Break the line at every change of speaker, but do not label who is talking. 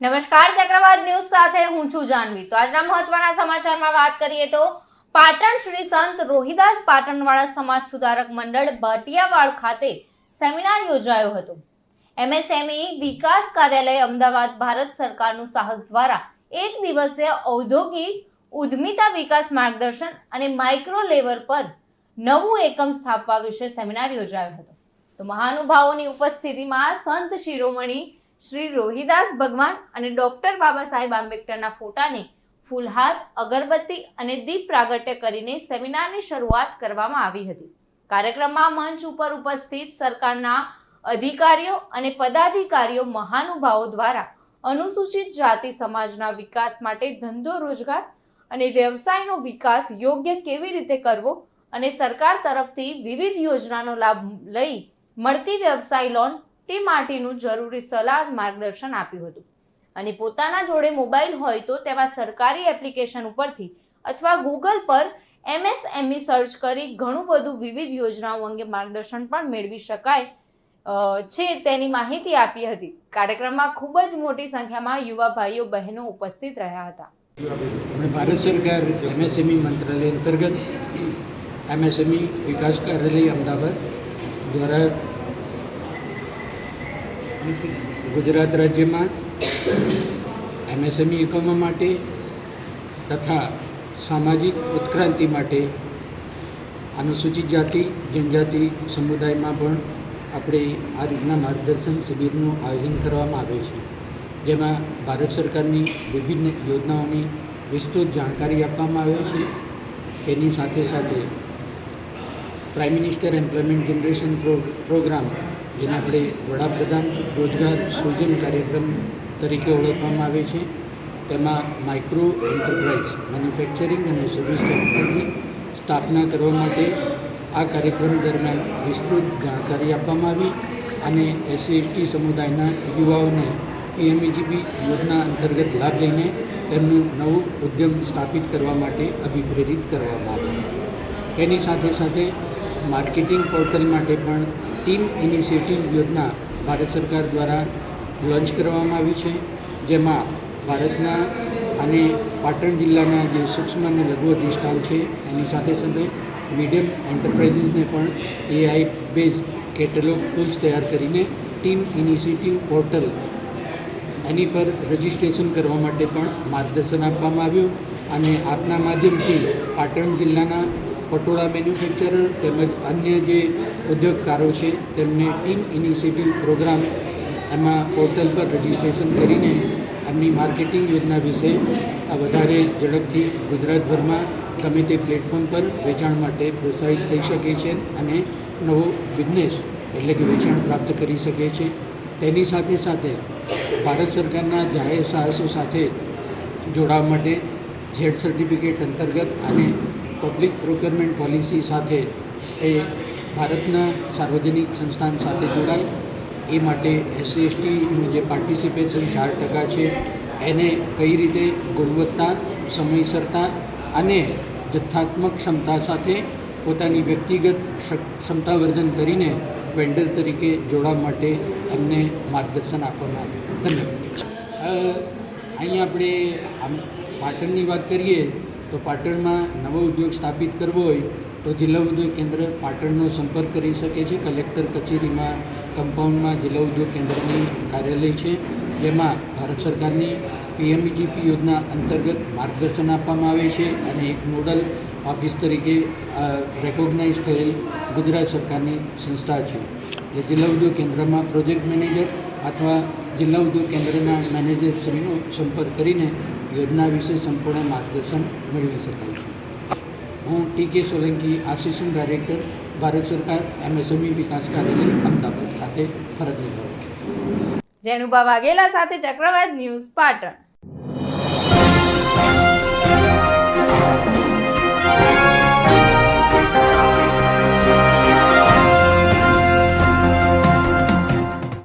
નમસ્કાર, ચક્રવાત ન્યૂઝ સાથે હું છું જાનવી. તો આજના મહત્વના સમાચારમાં વાત કરીએ તો પાટણ શ્રી સંત રોહિદાસ પાટણવાળા સમાજ સુધારક મંડળ ભાટિયાવાડ ખાતે સેમિનાર યોજાયો હતો. એમએસએમઈ વિકાસ કાર્યાલય અમદાવાદ ભારત સરકારનું સાહસ દ્વારા એક દિવસીય ઔદ્યોગિક ઉદ્યમિતા વિકાસ માર્ગદર્શન અને માઇક્રો લેવલ પર નવું એકમ સ્થાપવા વિશે સેમિનાર યોજાયો હતો. તો મહાનુભાવોની ઉપસ્થિતિમાં સંત શિરોમણી શ્રી રોહિદાસ ભગવાન અને ડોક્ટર બાબા સાહેબ આંબેડકરના ફોટાને ફૂલહાર, અગરબત્તી અને દીપ પ્રાગટ્ય કરીને સેમિનારની શરૂઆત કરવામાં આવી હતી. કાર્યક્રમમાં મંચ ઉપર ઉપસ્થિત સરકારના અધિકારીઓ અને પદાધિકારીઓ મહાનુભાવો દ્વારા અનુસૂચિત જાતિ સમાજના વિકાસ માટે ધંધો રોજગાર અને વ્યવસાયનો વિકાસ યોગ્ય કેવી રીતે કરવો અને સરકાર તરફથી વિવિધ યોજનાનો લાભ લઈ મળતી વ્યવસાય લોન તે માટેનું જરૂરી સલાહ માર્ગદર્શન આપ્યું હતું. અને પોતાના જોડે મોબાઈલ હોય તો તેમાં સરકારી એપ્લિકેશન ઉપરથી અથવા ગૂગલ પર એમએસએમઈ સર્ચ કરી ઘણું બધું વિવિધ યોજનાઓ અંગે માર્ગદર્શન પણ મેળવી શકાય છે તેની માહિતી આપી હતી. કાર્યક્રમમાં ખૂબ જ મોટી સંખ્યામાં યુવા ભાઈઓ, બહેનો ઉપસ્થિત રહ્યા હતા.
ભારત સરકાર એમએસએમઈ મંત્રાલય અંતર્ગત એમએસએમઈ વિકાસ કાર્યાલય અમદાવાદ દ્વારા ગુજરાત રાજ્યમાં એમએસએમઈ એકમો માટે તથા સામાજિક ઉત્ક્રાંતિ માટે અનુસૂચિત જાતિ, જનજાતિ સમુદાયમાં પણ આપણે આ રીતના માર્ગદર્શન શિબિરનું આયોજન કરવામાં આવે છે. જેમાં ભારત સરકારની વિભિન્ન યોજનાઓની વિસ્તૃત જાણકારી આપવામાં આવે છે. તેની સાથે સાથે prime minister employment generation programme જેને આપણે વડાપ્રધાન રોજગાર સૃજન કાર્યક્રમ તરીકે ઓળખવામાં આવે છે. તેમાં માઇક્રો એન્ટરપ્રાઇઝ મેન્યુફેક્ચરિંગ અને સર્વિસ સેક્ટરની સ્થાપના કરવા માટે આ કાર્યક્રમ દરમિયાન વિસ્તૃત જાણકારી આપવામાં આવી અને એસસી એસટી સમુદાયના યુવાઓને પીએમઈજીપી યોજના અંતર્ગત લાભ લઈને તેમનું નવું ઉદ્યમ સ્થાપિત કરવા માટે અભિપ્રેરિત કરવામાં આવ્યું. તેની સાથે સાથે માર્કેટિંગ પોર્ટલ માટે પણ ટીમ ઇનિશિયેટિવ યોજના ભારત સરકાર દ્વારા લોન્ચ કરવામાં આવી છે, જેમાં ભારતના અને પાટણ જિલ્લાના જે સૂક્ષ્મ અને લઘુ અધિષ્ઠાન છે, એની સાથે સાથે મીડિયમ એન્ટરપ્રાઇઝીસને પણ એઆઈ બેઝ કેટલોગ ટૂલ્સ તૈયાર કરીને ટીમ ઇનિશિયેટિવ પોર્ટલ એની પર રજિસ્ટ્રેશન કરવા માટે પણ માર્ગદર્શન આપવામાં આવ્યું અને આપના માધ્યમથી પાટણ જિલ્લાના પટોળા મેન્યુફેક્ચરર તેમજ અન્ય જે ઉદ્યોગકારો છે, તેમને ટીમ ઇનિશિયેટિવ પ્રોગ્રામ એમાં પોર્ટલ પર રજિસ્ટ્રેશન કરીને એમની માર્કેટિંગ યોજના વિશે આ વધારે ઝડપથી ગુજરાતભરમાં ગમે તે પ્લેટફોર્મ પર વેચાણ માટે પ્રોત્સાહિત થઈ શકે છે અને નવો બિઝનેસ એટલે કે વેચાણ પ્રાપ્ત કરી શકે છે. તેની સાથે સાથે ભારત સરકારના જાહેર સાહસો સાથે જોડાવા માટે ઝેડ સર્ટિફિકેટ અંતર્ગત અને પબ્લિક પ્રોક્યોરમેન્ટ પોલિસી સાથે એ ભારતના સાર્વજનિક સંસ્થાન સાથે જોડાય. એ માટે એસસી એસટીનું જે પાર્ટિસિપેશન ચાર ટકા છે, એને કઈ રીતે ગુણવત્તા, સમયસરતા અને જથ્થાત્મક ક્ષમતા સાથે પોતાની વ્યક્તિગત ક્ષ- ક્ષમતાવર્ધન કરીને વેન્ડર તરીકે જોડાવા માટે એમને માર્ગદર્શન આપવામાં આવ્યું. ધન્યવાદ. અહીં આપણે આમ પાટણની વાત કરીએ તો પાટણમાં નવો ઉદ્યોગ સ્થાપિત કરવો હોય તો જિલ્લા ઉદ્યોગ કેન્દ્ર પાટણનો સંપર્ક કરી શકે છે. કલેક્ટર કચેરીમાં, કમ્પાઉન્ડમાં જિલ્લા ઉદ્યોગ કેન્દ્રની કાર્યાલય છે. જેમાં ભારત સરકારની પીએમજીપી યોજના અંતર્ગત માર્ગદર્શન આપવામાં આવે છે અને એક નોડલ ઓફિસ તરીકે રેકોગ્નાઇઝ થયેલ ગુજરાત સરકારની સંસ્થા છે. એટલે જિલ્લા ઉદ્યોગ કેન્દ્રમાં પ્રોજેક્ટ મેનેજર અથવા જિલ્લા ઉદ્યોગ કેન્દ્રના મેનેજરશ્રીનો સંપર્ક કરીને યોજના વિશે સંપૂર્ણ માર્ગદર્શન મેળવી શકાય છે. હું ટી કે સોલંકી આસિસ્ટન્ટ ડાયરેક્ટર, ભારત સરકાર, એમએસએમઈ વિકાસ કાર્યાલય, અમદાવાદ ખાતે ફરજ નિભાવું છું.
જેનુબા વાઘેલા સાથે ચક્રવાત ન્યૂઝ પાટણ.